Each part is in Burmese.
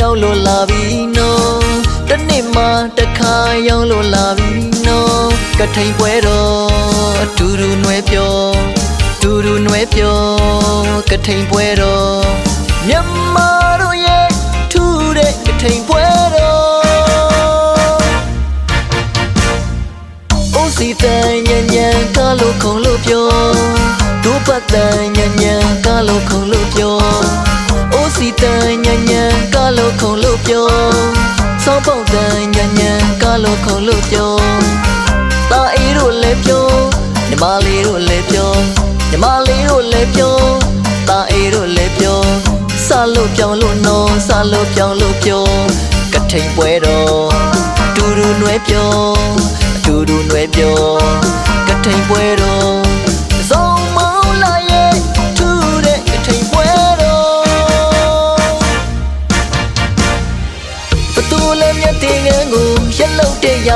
ရောက်လို့လာပြီနော်တစ်နေ့မှတစ်ခါရောက်လို့လာပြီနော်ကထိန်ပွဲတော်အတူတူနှွဲပြောတူတူနှွဲပြောကထိန်ပွဲတော်မြန်မာတို့ရဲ့ထူးတဲ့ကထိန်ပွဲတော်အိုစီတန်ညံ့ညံ့ကားလို့ခုံလို့ပြောဒုပတ်တန်ညံ့ညံ့ကားလို့ခုံလို့ပြောအိုစီတန်ညံ့ညံ့ကား လို့ခုံလို့ပြောစောင်းပေါက်တန်ညံ့ညံ့ကားလို့ခုံလို့ပြောตาအေးတို့လည်းပြောညီမလေးတို့လည်းပြောညီမလေးတို့လည်းပြောตาအေးတို့လည်းပြောစလို့ပြောင်းလို့နော်စလို့ပြောင်းလို့ပြောကထိန်ပွဲတော်တူတူနွယ်ပြော အတူတူနွယ်ပြောကထိန်ပွဲတော်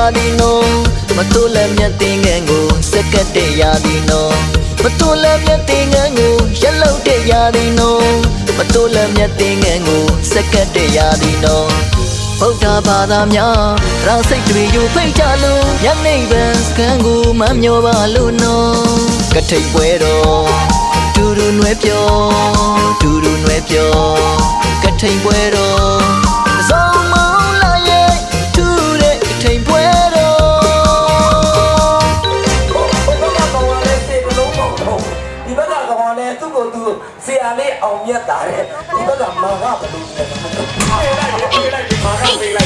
လောက်တဲ့ရာဒီနော်မသူလည်းမြတ်တင်ငန်းကိုစက်ကတ်တဲ့ရာဒီနော်မသူလည်းမြတ်တင်ငန်းကိုရက်လောက်တဲ့ရာဒီနော်မသူလည်းမြတ်တင်ငန်းကိုစက်ကတ်တဲ့ရာဒီနော်ဗုဒ္ဓဘာသာများရာစိတ်တွေယူဖိတ်ကြလို့ညနေပန်စကန်ကိုမမျောပါလို့နော်ကထိတ်ပွဲတော်တူတူနွယ်ပြောတူတူနွယ်ပြောကထိတ်ပွဲတော် အောင်မြတ်တာတဲ့ဒီဘက်ကမာကဘယ်လိုလဲအေးလိုက်အေးလိုက်မာကပြေးလိုက်